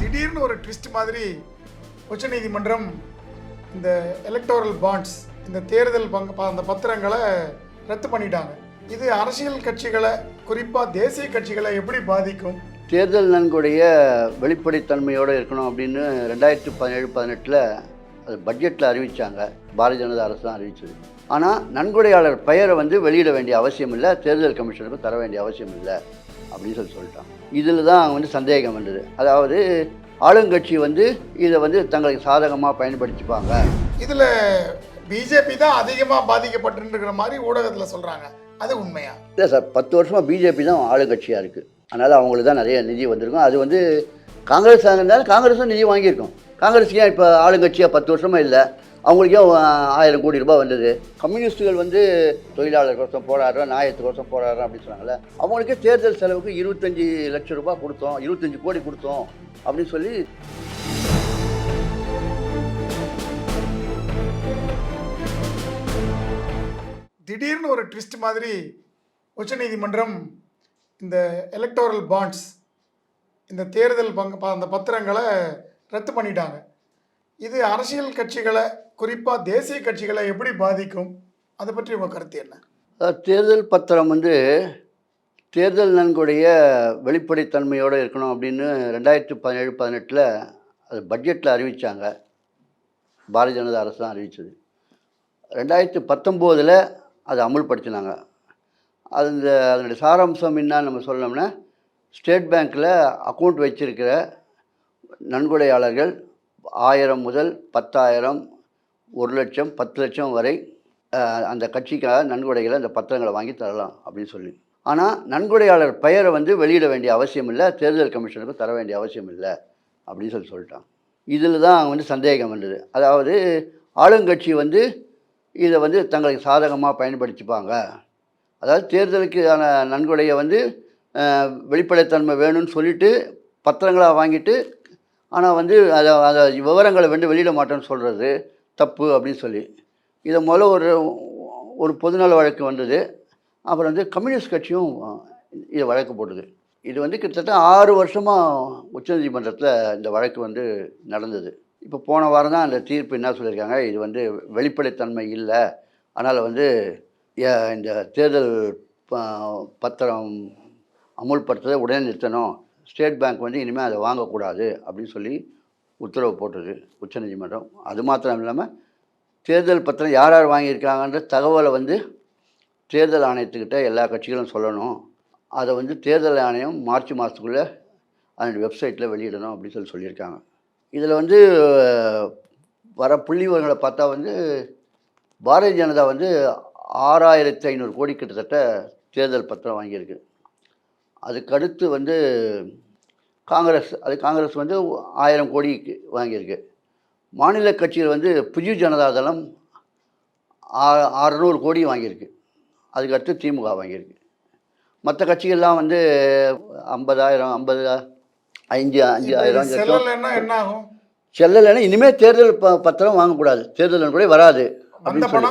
திடீர்னு ஒரு ட்விஸ்ட் மாதிரி உச்சநீதிமன்றம் இந்த எலக்டோரல் பாண்ட்ஸ் இந்த தேர்தல் பங்கு அந்த பத்திரங்களை ரத்து பண்ணிட்டாங்க. இது அரசியல் கட்சிகளை குறிப்பாக தேசிய கட்சிகளை எப்படி பாதிக்கும்? தேர்தல் நன்கொடைய வெளிப்படைத்தன்மையோடு இருக்கணும் அப்படின்னு ரெண்டாயிரத்தி பதினேழு பதினெட்டில் அது பட்ஜெட்டில் அறிவித்தாங்க பாரதிய ஜனதா அரசு தான் அறிவிச்சது. ஆனால் நன்கொடையாளர் பெயரை வந்து வெளியிட வேண்டிய அவசியம் இல்லை. தேர்தல் கமிஷனுக்கு தர வேண்டிய அவசியம் இல்லை அப்படின்னு சொல்லி சொல்லிட்டாங்க. இதில் தான் வந்து சந்தேகம் வந்தது. அதாவது ஆளுங்கட்சி வந்து இதை வந்து தங்களுக்கு சாதகமாக பயன்படுத்திப்பாங்க. இதில் பிஜேபி தான் அதிகமாக பாதிக்கப்பட்டுருக்கிற மாதிரி ஊடகத்தில் சொல்கிறாங்க அது உண்மையா? இல்லை சார் பத்து வருஷமாக பிஜேபி தான் ஆளுங்கட்சியாக இருக்குது அதனால் அவங்களுக்கு தான் நிறைய நிதி வந்திருக்கும். அது வந்து காங்கிரஸ் இருந்தாலும் காங்கிரஸும் நிதி வாங்கியிருக்கோம். காங்கிரஸுக்கு ஏன் இப்போ ஆளுங்கட்சியாக பத்து வருஷமாக இல்லை? அவங்களுக்கே ஆயிரம் கோடி ரூபாய் வந்தது. கம்யூனிஸ்ட்டுகள் வந்து தொழிலாளர் கோசம் போராடுறோம் நியாயத்து கோசம் போராடுறோம் அப்படின்னு சொன்னாங்கல்ல. அவங்களுக்கே தேர்தல் செலவுக்கு இருபத்தஞ்சி லட்சம் ரூபாய் கொடுத்தோம் இருபத்தஞ்சி கோடி கொடுத்தோம் அப்படின்னு சொல்லி திடீர்னு ஒரு ட்விஸ்ட் மாதிரி உச்சநீதிமன்றம் இந்த எலக்டோரல் பாண்ட்ஸ் இந்த தேர்தல் பங்கு ப- அந்த பத்திரங்களை ரத்து பண்ணிட்டாங்க. இது அரசியல் கட்சிகளை குறிப்பாக தேசிய கட்சிகளை எப்படி பாதிக்கும்? அதை பற்றி உங்கள் கருத்து என்ன? அதாவது தேர்தல் பத்திரம் வந்து தேர்தல் நன்கொடைய வெளிப்படைத்தன்மையோடு இருக்கணும் அப்படின்னு ரெண்டாயிரத்தி பதினேழு பதினெட்டில் அது பட்ஜெட்டில் அறிவித்தாங்க பாரதிய ஜனதா அரசு தான் அறிவித்தது ரெண்டாயிரத்தி பத்தொம்போதில் அதை அமுல்படுத்தினாங்க. அது இந்த அதனுடைய சாராம்சம் என்னன்னு நம்ம சொல்லணும்னா ஸ்டேட் பேங்க்கில் அக்கௌண்ட் வச்சிருக்கிற நன்கொடையாளர்கள் ஆயிரம் முதல் பத்தாயிரம் ஒரு லட்சம் பத்து லட்சம் வரை அந்த கட்சிக்காக நன்கொடைகளை அந்த பத்திரங்களை வாங்கி தரலாம் அப்படின்னு சொல்லி. ஆனால் நன்கொடையாளர் பெயரை வந்து வெளியிட வேண்டிய அவசியம் இல்லை தேர்தல் கமிஷனுக்கு தர வேண்டிய அவசியம் இல்லை அப்படின்னு சொல்லி சொல்லிட்டான். இதில் தான் வந்து சந்தேகம் வந்தது. அதாவது ஆளுங்கட்சி வந்து இதை வந்து தங்களுக்கு சாதகமாக பயன்படுத்திப்பாங்க. அதாவது தேர்தலுக்கான நன்கொடையை வந்து வெளிப்படைத்தன்மை வேணும்னு சொல்லிட்டு பத்திரங்களாக வாங்கிட்டு ஆனால் வந்து அதை அதை விவரங்களை வந்து வெளியிட மாட்டேன்னு சொல்கிறது தப்பு அப்படின்னு சொல்லி. இதை முதல்ல ஒரு ஒரு பொதுநல வழக்கு வந்தது. அப்புறம் வந்து கம்யூனிஸ்ட் கட்சியும் இதை வழக்கு போட்டது. இது வந்து கிட்டத்தட்ட ஆறு வருஷமாக உச்சநீதிமன்றத்தில் இந்த வழக்கு வந்து நடந்தது. இப்போ போன வாரம் தான் அந்த தீர்ப்பு என்ன சொல்லியிருக்காங்க? இது வந்து வெளிப்படைத்தன்மை இல்லை. அதனால் வந்து இந்த தேர்தல் பத்திரம் அமுல்படுத்துறதை உடனே நிறுத்தணும். ஸ்டேட் பேங்க் வந்து இனிமேல் அதை வாங்கக்கூடாது அப்படின்னு சொல்லி உத்தரவு போட்டது உச்சநீதிமன்றம். அது மாத்திரம் இல்லாமல் தேர்தல் பத்திரம் யார் யார் வாங்கியிருக்காங்கன்ற தகவலை வந்து தேர்தல் ஆணையத்துக்கிட்ட எல்லா கட்சிகளும் சொல்லணும். அதை வந்து தேர்தல் ஆணையம் மார்ச் மாதத்துக்குள்ளே அதனுடைய வெப்சைட்டில் வெளியிடணும் அப்படின்னு சொல்லி சொல்லியிருக்காங்க. இதில் வந்து வர புள்ளி விவரங்களை பார்த்தா வந்து பாரதிய ஜனதா வந்து ஆறாயிரத்தி ஐநூறு கோடி கிட்டத்தட்ட தேர்தல் பத்திரம் வாங்கியிருக்கு. அதுக்கடுத்து வந்து காங்கிரஸ் அது காங்கிரஸ் வந்து ஆயிரம் கோடிக்கு வாங்கியிருக்கு. மாநில கட்சிகள் வந்து புஜு ஜனதா தளம் ஆ- அறுநூறு கோடி வாங்கியிருக்கு. அதுக்கடுத்து திமுக வாங்கியிருக்கு. மற்ற கட்சிகள்லாம் வந்து ஐம்பதாயிரம் ஐம்பது அஞ்சு அஞ்சு ஆயிரம் என்ன ஆகும்? செல்லலைன்னா இனிமேல் தேர்தல் ப பத்திரம் வாங்கக்கூடாது. தேர்தல் கூட வராது. அப்படின்னு சொல்லி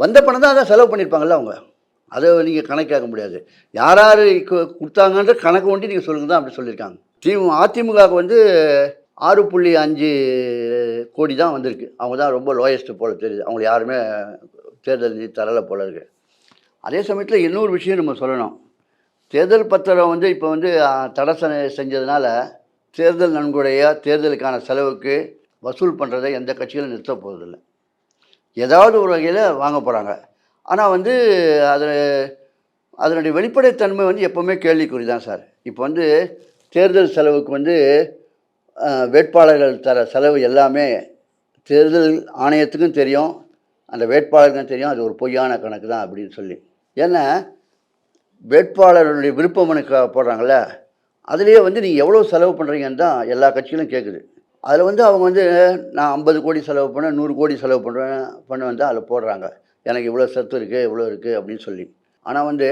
வந்த பணம் தான் அதான் செலவு பண்ணியிருப்பாங்கல்ல அவங்க. அதை நீங்கள் கணக்காக்க முடியாது. யார் யார் கொடுத்தாங்கன்ற கணக்கு ஒண்டி நீங்கள் சொல்லுங்க தான் அப்படி சொல்லியிருக்காங்க. திமு அதிமுகவுக்கு வந்து ஆறு புள்ளி அஞ்சு கோடி தான் வந்திருக்கு. அவங்க தான் ரொம்ப லோயஸ்ட்டு போல் தெரியுது. அவங்க யாருமே தேர்தல் நிதி தரலை போல இருக்கு. அதே சமயத்தில் இன்னொரு விஷயம் நம்ம சொல்லணும். தேர்தல் பத்திரம் வந்து இப்போ வந்து ஆ, தடை செஞ்சதுனால தேர்தல் நன்கொடையாக தேர்தலுக்கான செலவுக்கு வசூல் பண்ணுறதை எந்த கட்சியிலும் நிறுத்த போகிறதில்ல ஏதாவது ஒரு வகையில் வாங்க போகிறாங்க ஆனால் வந்து அது அதனுடைய வெளிப்படைத்தன்மை வந்து எப்போவுமே கேள்விக்குறி தான் சார். இப்போ வந்து தேர்தல் செலவுக்கு வந்து வேட்பாளர்கள் தர செலவு எல்லாமே தேர்தல் ஆணையத்துக்கும் தெரியும். அந்த வேட்பாளருக்கும் தெரியும். அது ஒரு பொய்யான கணக்கு தான் அப்படின்னு சொல்லி. ஏன்னா வேட்பாளருடைய விருப்ப மனு க- போடுறாங்கல்ல. அதுலேயே வந்து நீங்கள் எவ்வளோ செலவு பண்ணுறீங்கன்னு தான் எல்லா கட்சிகளும் கேட்குது அதில் வந்து அவங்க வந்து நான் ஐம்பது கோடி செலவு பண்ணேன் நூறு கோடி செலவு பண்ணுறேன் பண்ண வந்து அதில் போடுறாங்க. எனக்கு இவ்வளோ சத்து இருக்குது இவ்வளோ இருக்குது அப்படின்னு சொல்லி. ஆனால் வந்து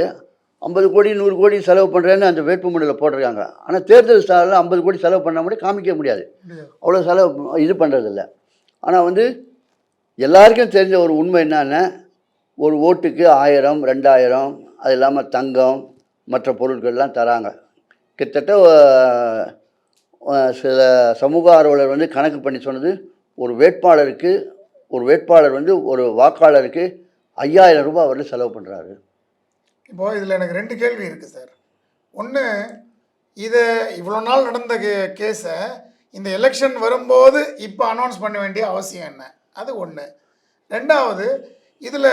ஐம்பது கோடி நூறு கோடி செலவு பண்ணுறேன்னு அந்த வேட்புமனுவில் போட்டிருக்காங்க. ஆனால் தேர்தல் சாலில் ஐம்பது கோடி செலவு பண்ண முடியும் காமிக்க முடியாது. அவ்வளோ செலவு இது பண்ணுறதில்ல ஆனால் வந்து எல்லாருக்கும் தெரிஞ்ச ஒரு உண்மை என்னன்னா ஒரு ஓட்டுக்கு ஆயிரம் ரெண்டாயிரம் அது இல்லாமல் தங்கம் மற்ற பொருட்கள்லாம் தராங்க. கிட்டத்தட்ட சில சமூக ஆர்வலர் வந்து கணக்கு பண்ணி சொன்னது ஒரு வேட்பாளருக்கு ஒரு வேட்பாளர் வந்து ஒரு வாக்காளருக்கு ஐயாயிரம் ரூபாய் வரல செலவு பண்ணுறாரு இப்போ இதில் எனக்கு ரெண்டு கேள்வி இருக்குது சார். ஒன்று இதை இவ்வளோ நாள் நடந்த கே கேஸை இந்த எலெக்ஷன் வரும்போது இப்போ அனௌன்ஸ் பண்ண வேண்டிய அவசியம் என்ன? அது ஒன்று ரெண்டாவது இதில்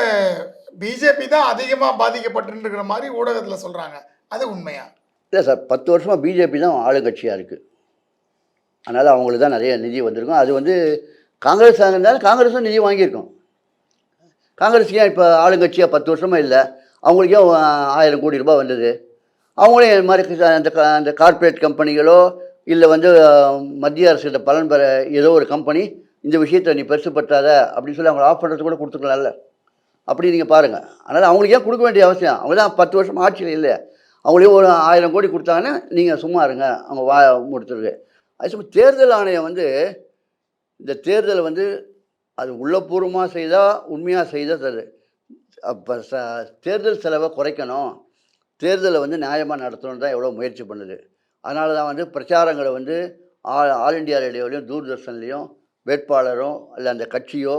பிஜேபி தான் அதிகமாக பாதிக்கப்பட்டுருக்கிற மாதிரி ஊடகத்தில் சொல்கிறாங்க அது உண்மையா? இல்லை சார். பத்து வருஷமாக பிஜேபி தான் ஆளுங்கட்சியாக இருக்குது அதனால் அவங்களுக்கு தான் நிறைய நிதி வந்திருக்கும். அது வந்து காங்கிரஸ் இருந்தாலும் காங்கிரஸும் நிதி வாங்கியிருக்கோம். காங்கிரஸ் ஏன் இப்போ ஆளுங்கட்சியாக பத்து வருஷமாக இல்லை? அவங்களுக்கே ஆயிரம் கோடி ரூபாய் வந்தது? அவங்களே இந்த மாதிரி அந்த அந்த கார்ப்பரேட் கம்பெனிகளோ இல்லை வந்து மத்திய அரசு பலன் பெற ஏதோ ஒரு கம்பெனி இந்த விஷயத்தை நீ பெருசுப்படுத்தாத அப்படின்னு சொல்லி அவங்களை ஆஃப் பண்ணுறது கூட கொடுத்துக்கலாம்ல. அப்படி நீங்கள் பாருங்கள் அதனால் அவங்களுக்கு ஏன் கொடுக்க வேண்டிய அவசியம்? அவங்க தான் பத்து வருஷம் ஆட்சியில் இல்லை. அவங்களே ஒரு ஆயிரம் கோடி கொடுத்தாங்கன்னா நீங்கள் சும்மா இருங்க. அவங்க வா முடித்துருக்கு அது சும்மா தேர்தல் ஆணையம் வந்து இந்த தேர்தலை வந்து அது உள்ளபூர்வமாக செய்தால் உண்மையாக செய்தால் தரு. அப்போ ச தேர்தல் செலவை குறைக்கணும். தேர்தலை வந்து நியாயமாக நடத்தணும் தான் எவ்வளோ முயற்சி பண்ணுது. அதனால தான் வந்து பிரச்சாரங்களை வந்து ஆல் ஆல் இண்டியா ரேடியோலையும் தூர்தர்ஷன்லேயும் வேட்பாளரும் இல்லை அந்த கட்சியோ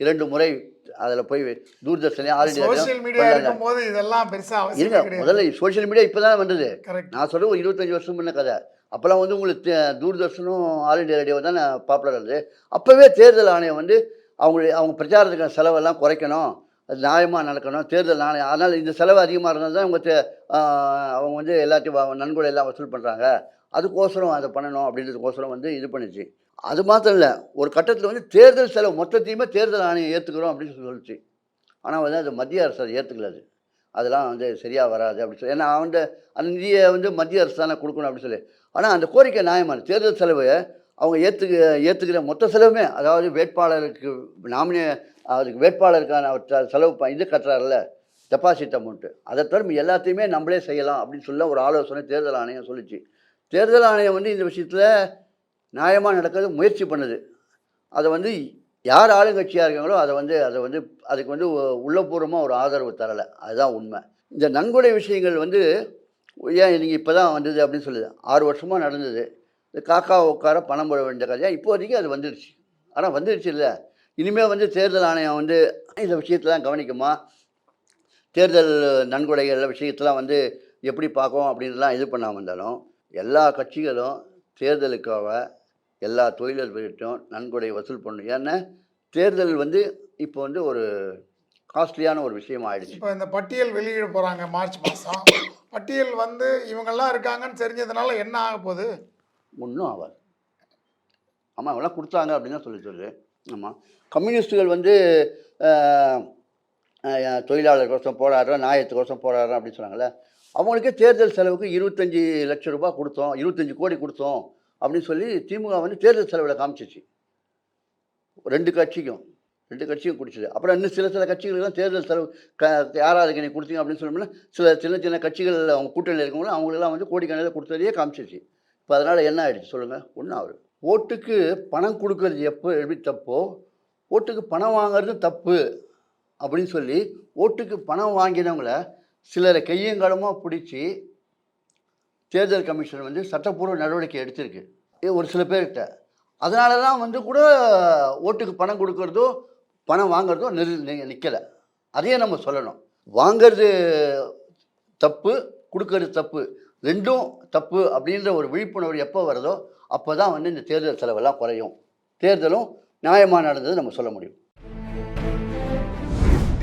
இரண்டு முறை அதில் போய் தூர்தர்ஷன்லேயும் all India social media radio இருக்கும்போது இதெல்லாம் பெருசாக இருங்க முதல்ல சோஷியல் மீடியா இப்போ தான் வந்தது நான் சொல்கிறது ஒரு இருபத்தஞ்சி வருஷம் முன்ன கதை. அப்போல்லாம் வந்து உங்களுக்கு தூர்தர்ஷனும் ஆல் இண்டியா ரேடியோ தான் பாப்புலர் இருந்தது. அப்போவே தேர்தல் ஆணையம் வந்து அவங்க அவங்க பிரச்சாரத்துக்கான செலவெல்லாம் குறைக்கணும். அது நியாயமாக நடக்கணும். தேர்தல் ஆணையம் அதனால் இந்த செலவு அதிகமாக இருந்தால் தான் ஆஹ் அவங்க வந்து எல்லாத்தையும் நன்கொடை எல்லாம் வசூல் பண்ணுறாங்க அதுக்கோசரம் அதை பண்ணணும் அப்படின்றதுக்கோசரம் வந்து இது பண்ணுச்சு. அது மாத்திரம் இல்லை ஒரு கட்டத்தில் வந்து தேர்தல் செலவு மொத்தத்தையுமே தேர்தல் ஆணையம் ஏற்றுக்கிறோம் அப்படின்னு சொல்லி சொல்லிச்சு. ஆனால் வந்து அது மத்திய அரசு அதை ஏற்றுக்கல அது. அதெல்லாம் வந்து சரியாக வராது அப்படின்னு சொல்லி ஏன்னா அவன் அந்த நிதியை வந்து மத்திய அரசு தானே கொடுக்கணும் அப்படின்னு சொல்லி. ஆனால் அந்த கோரிக்கை நியாயமான தேர்தல் செலவு அவங்க ஏற்றுக்க ஏற்றுக்கிற மொத்த செலவுமே அதாவது வேட்பாளருக்கு நாமினே அதுக்கு வேட்பாளருக்கான அவர் செலவு ப- இது கட்டுறாருல்ல டெபாசிட் அமௌண்ட்டு அதை தவிர எல்லாத்தையுமே நம்மளே செய்யலாம் அப்படின்னு சொல்ல ஒரு ஆலோசனை தேர்தல் ஆணையம் சொல்லிச்சு. தேர்தல் ஆணையம் வந்து இந்த விஷயத்தில் நியாயமாக நடக்கிறது முயற்சி பண்ணுது. அதை வந்து யார் ஆளுங்கட்சியாக இருக்காங்களோ அதை வந்து அதை வந்து அதுக்கு வந்து உள்ளபூர்வமாக ஒரு ஆதரவு தரலை. அதுதான் உண்மை. இந்த நன்கொடை விஷயங்கள் வந்து ஏன் நீங்கள் இப்போ தான் வந்தது அப்படின்னு சொல்லுது. ஆறு வருஷமாக நடந்தது. இந்த காக்கா உட்கார பணம் போட வேண்டிய கதையாக இப்போதைக்கு அது வந்துடுச்சு ஆனால் வந்துடுச்சு இல்லை. இனிமேல் வந்து தேர்தல் ஆணையம் வந்து இந்த விஷயத்தெலாம் கவனிக்குமா? தேர்தல் நன்கொடைகள் விஷயத்தெலாம் வந்து எப்படி பார்க்கும் அப்படின்லாம் இது பண்ணாமல் இருந்தாலும் எல்லா கட்சிகளும் தேர்தலுக்காக எல்லா தொழிலதிபர்கிட்டும் நன்கொடை வசூல் பண்ணணும். ஏன்னா தேர்தல் வந்து இப்போ வந்து ஒரு காஸ்ட்லியான ஒரு விஷயம் ஆயிடுச்சு. இப்போ இந்த பட்டியல் வெளியிட போகிறாங்க மார்ச் மாதம் பட்டியல் வந்து இவங்கெல்லாம் இருக்காங்கன்னு தெரிஞ்சதுனால என்ன ஆக போகுது? ஒன்றும் ஆகாது. ஆமாம் அவெல்லாம் கொடுத்தாங்க அப்படின்னு தான் சொல்லி சொல்லு. ஆமாம் கம்யூனிஸ்ட்டுகள் வந்து தொழிலாளர் கோசம் போராடுறோம் நியாயத்துக்கோசம் போராடுறோம் அப்படின்னு சொன்னாங்கல்ல. அவங்களுக்கே தேர்தல் செலவுக்கு இருபத்தஞ்சி லட்சம் ரூபாய் கொடுத்தோம் இருபத்தஞ்சி கோடி கொடுத்தோம். அப்படின்னு சொல்லி திமுக வந்து தேர்தல் செலவில் காமிச்சிச்சு. ரெண்டு கட்சிக்கும் ரெண்டு கட்சியும் குடிச்சது. அப்புறம் இன்னும் சில சில கட்சிகளுக்கெல்லாம் தேர்தல் செலவு க யாராருக்கு நீ கொடுத்தீங்க அப்படின்னு சொன்னோம்னா சில சின்ன சின்ன கட்சிகள் அவங்க கூட்டணியில் இருக்கவங்களும் அவங்களெல்லாம் வந்து கோடிக்கணக்கில் கொடுத்ததையே காமிச்சிச்சு. இப்போ அதனால் என்ன ஆகிடுச்சு சொல்லுங்கள் ஒன்றும் ஆகுது ஓட்டுக்கு பணம் கொடுக்கறது எப்போ எப்படி தப்போ ஓட்டுக்கு பணம் வாங்குறது தப்பு அப்படின்னு சொல்லி ஓட்டுக்கு பணம் வாங்கினவங்கள சிலரை கையங்காலமாக பிடிச்சி தேர்தல் கமிஷன் வந்து சட்டப்பூர்வ நடவடிக்கை எடுத்திருக்கு. ஒரு சில பேர்கிட்ட. அதனால தான் வந்து கூட ஓட்டுக்கு பணம் கொடுக்கறதோ பணம் வாங்குறதோ நிறு நிற்கலை அதையே நம்ம சொல்லணும். வாங்கிறது தப்பு கொடுக்கறது தப்பு. ரெண்டும் தப்பு அப்படின்ற ஒரு விழிப்புணர்வு எப்போ வருதோ அப்போ தான் வந்து இந்த தேர்தல் செலவெல்லாம் குறையும். தேர்தலும் நியாயமாக நடந்தது நம்ம சொல்ல முடியும்.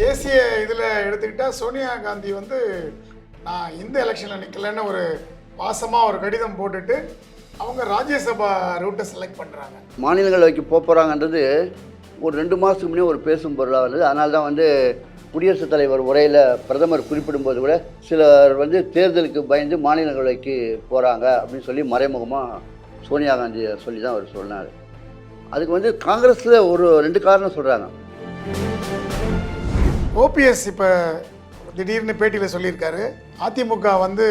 தேசிய இதில் எடுத்துக்கிட்டால் சோனியா காந்தி வந்து நான் இந்த எலெக்ஷனில் நிற்கலன்னு ஒரு பாசமாக ஒரு கடிதம் போட்டுட்டு அவங்க ராஜ்யசபா ரூட்டை செலக்ட் பண்ணுறாங்க மாநிலங்களவைக்கு போக போகிறாங்கன்றது ஒரு ரெண்டு மாதத்துக்கு முன்னே ஒரு பேசும் பொருளாக வந்தது அதனால தான் வந்து குடியரசுத் தலைவர் உரையில் பிரதமர் குறிப்பிடும்போது கூட சிலர் வந்து தேர்தலுக்கு பயந்து மாநிலங்களவைக்கு போகிறாங்க அப்படின்னு சொல்லி மறைமுகமாக சோனியா காந்தி சொல்லி தான் அவர் சொன்னார். அதுக்கு வந்து காங்கிரஸில் ஒரு ரெண்டு காரணம் சொல்கிறாங்க ஓபிஎஸ் இப்போ திடீர்னு பேட்டியில் சொல்லியிருக்காரு. அதிமுக வந்து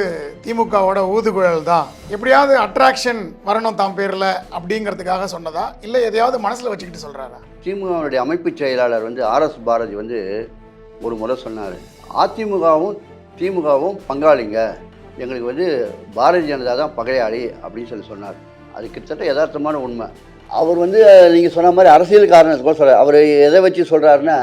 திமுகவோட ஊதுகுழல் தான் எப்படியாவது அட்ராக்ஷன் வரணும் தாம் பேரில் அப்படிங்கிறதுக்காக சொன்னதா? இல்லை எதையாவது மனசில் வச்சுக்கிட்டு சொல்கிறாரா திமுகவுடைய அமைப்பு செயலாளர் வந்து ஆர்எஸ் பாரதி வந்து ஒரு முறை சொன்னார். அதிமுகவும் திமுகவும் பங்காளிங்க. எங்களுக்கு வந்து பாரதிய ஜனதா தான் பகையாளி அப்படின்னு சொல்லி சொன்னார். அது கிட்டத்தட்ட யதார்த்தமான உண்மை. அவர் வந்து நீங்கள் சொன்ன மாதிரி அரசியல் காரணத்துக்கு சொல்கிறார் அவர் எதை வச்சு சொல்கிறாருன்னா